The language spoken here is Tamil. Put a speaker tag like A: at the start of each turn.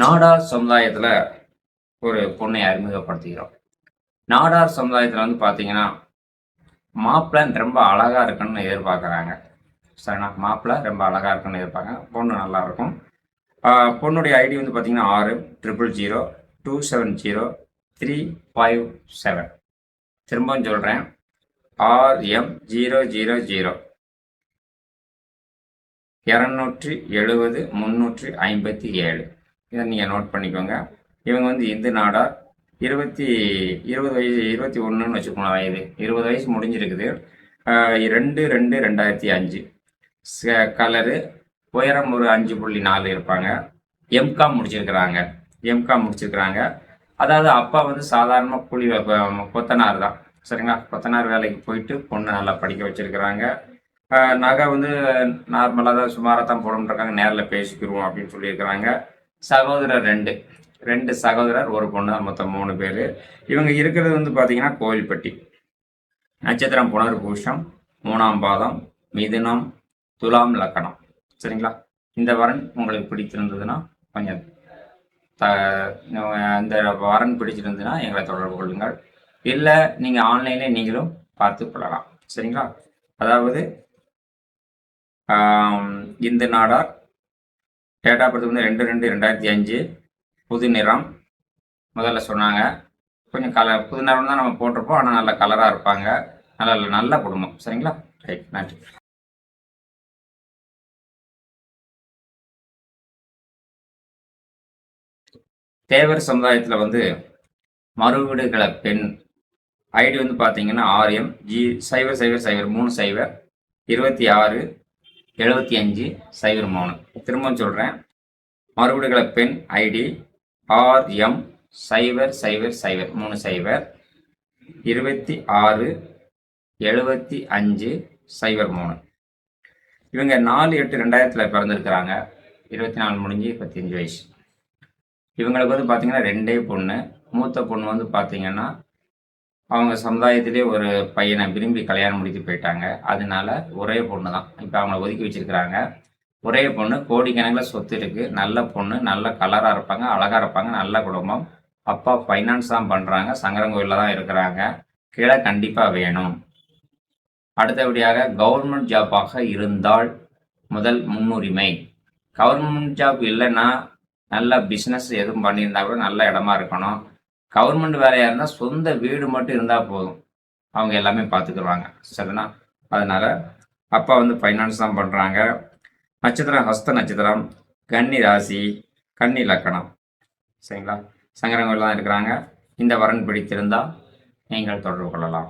A: நாடார் சமுதாயத்தில் ஒரு பொண்ணை அறிமுகப்படுத்துகிறோம். நாடார் சமுதாயத்தில் வந்து பார்த்தீங்கன்னா மாப்பிள்ளை ரொம்ப அழகாக இருக்குன்னு எதிர்பார்க்குறாங்க. சரிண்ணா மாப்பிள்ளை ரொம்ப அழகாக இருக்குன்னு எதிர்பார்க்குறாங்க. பொண்ணு நல்லா இருக்கும். பொண்ணுடைய ஐடி வந்து பார்த்தீங்கன்னா ஆறு triple zero two seven zero three five seven. திரும்பவும் சொல்கிறேன் ஆர்எம் ஜீரோ ஜீரோ ஜீரோ. இரநூற்றி எழுபது முந்நூற்றி ஐம்பத்தி ஏழு. இதை நீங்கள் நோட் பண்ணிக்கோங்க. இவங்க வந்து இந்து நாடார் இருபத்தி இருபது வயசு இருபத்தி ஒன்றுன்னு வச்சுக்கோங்க வயது இருபது வயசு முடிஞ்சிருக்குது. ரெண்டு ரெண்டு ரெண்டாயிரத்தி அஞ்சு. கலரு உயரம் ஒரு அஞ்சு புள்ளி நாலு இருப்பாங்க. எம்காம் முடிச்சிருக்கிறாங்க. எம்காம் முடிச்சிருக்கிறாங்க. அதாவது அப்பா வந்து சாதாரணமாக கூலி கொத்தனார் தான். சரிங்களா? கொத்தனார் வேலைக்கு போயிட்டு பொண்ணு நல்லா படிக்க வச்சிருக்கிறாங்க. நகை வந்து நார்மலாக தான் சுமாராக தான் போடணுன்றாங்க நேரில் பேசிக்கிடுவோம் அப்படின்னு சொல்லியிருக்கிறாங்க. சகோதரர் ரெண்டு. ரெண்டு சகோதரர் ஒரு பொண்ணு தான் மொத்தம் மூணு பேர். இவங்க இருக்கிறது வந்து பார்த்தீங்கன்னா கோவில்பட்டி. நட்சத்திரம் புனர்பூஷம் மூணாம் பாதம் மிதுனம் துலாம் லக்கணம். சரிங்களா? இந்த வரன் உங்களுக்கு பிடிச்சிருந்ததுன்னா கொஞ்சம் த இந்த வரன் பிடிச்சிருந்ததுன்னா எங்களை தொடர்பு கொள்ளுங்கள். இல்லை நீங்கள் ஆன்லைனில் நீங்களும் பார்த்து கொள்ளலாம். சரிங்களா? அதாவது Hindu Nadar date of birth வந்து ரெண்டு ரெண்டு ரெண்டாயிரத்தி அஞ்சு. புது நிறம். முதல்ல சொன்னாங்க. கொஞ்சம் கலர் புது நிறம் தான் நம்ம போட்டிருப்போம். ஆனால் நல்ல கலராக இருப்பாங்க. நல்ல நல்ல குடும்பம். சரிங்களா? ரைட் நன்றி. தேவர் சமுதாயத்தில் வந்து மறுவீடுகளை பெண். ஐடி வந்து பார்த்தீங்கன்னா ஆர்எம் ஜி சைவர் சைவர் சைவர் மூணு சைவர் இருபத்தி ஆறு. எழுபத்தி அஞ்சு சைபர் மூணு திரும்பவும் சொல்கிறேன் மறுபடிகளை பெண் ஐடி ஆர்எம் சைபர் சைபர் சைபர். மூணு சைபர். இருபத்தி ஆறு எழுபத்தி அஞ்சு சைபர் மூணு இவங்க நாலு எட்டு ரெண்டாயிரத்தில் பிறந்திருக்கிறாங்க. இருபத்தி நாலு முடிஞ்சு இருபத்தஞ்சு வயசு. இவங்களுக்கு வந்து பார்த்தீங்கன்னா ரெண்டே பொண்ணு. மூத்த பொண்ணு வந்து பார்த்தீங்கன்னா அவங்க சமுதாயத்திலே ஒரு பையனை விரும்பி கல்யாணம் முடித்து போயிட்டாங்க. அதனால ஒரே பொண்ணு தான் இப்போ அவங்கள ஒதுக்கி வச்சிருக்கிறாங்க. ஒரே பொண்ணு கோடிக்கணக்கில் சொத்து இருக்கு. நல்ல பொண்ணு நல்ல கலராக இருப்பாங்க அழகாக இருப்பாங்க நல்ல குடும்பம். அப்பா ஃபைனான்ஸ் தான் பண்ணுறாங்க சங்கரங்கோயிலில் தான் இருக்கிறாங்க. கீழே கண்டிப்பாக வேணும். அடுத்தபடியாக கவர்மெண்ட் ஜாப்பாக இருந்தால் முதல் முன்னுரிமை. கவர்மெண்ட் ஜாப் இல்லைன்னா நல்ல பிஸ்னஸ் எதுவும் பண்ணியிருந்தா கூட நல்ல இடமா இருக்கணும். கவர்மெண்ட் வேலையாக இருந்தால் சொந்த வீடு மட்டும் இருந்தால் போதும். அவங்க எல்லாமே பார்த்துக்குருவாங்க சரிண்ணா? அதனால் அப்பா வந்து ஃபைனான்ஸ் தான் பண்ணுறாங்க நட்சத்திரம் ஹஸ்த நட்சத்திரம் கன்னி ராசி கன்னி லக்கணம். சரிங்களா? சங்கரங்கோயில் தான் இருக்கிறாங்க. இந்த வரன் பிடித்திருந்தால் நீங்கள் தொடர்பு கொள்ளலாம்.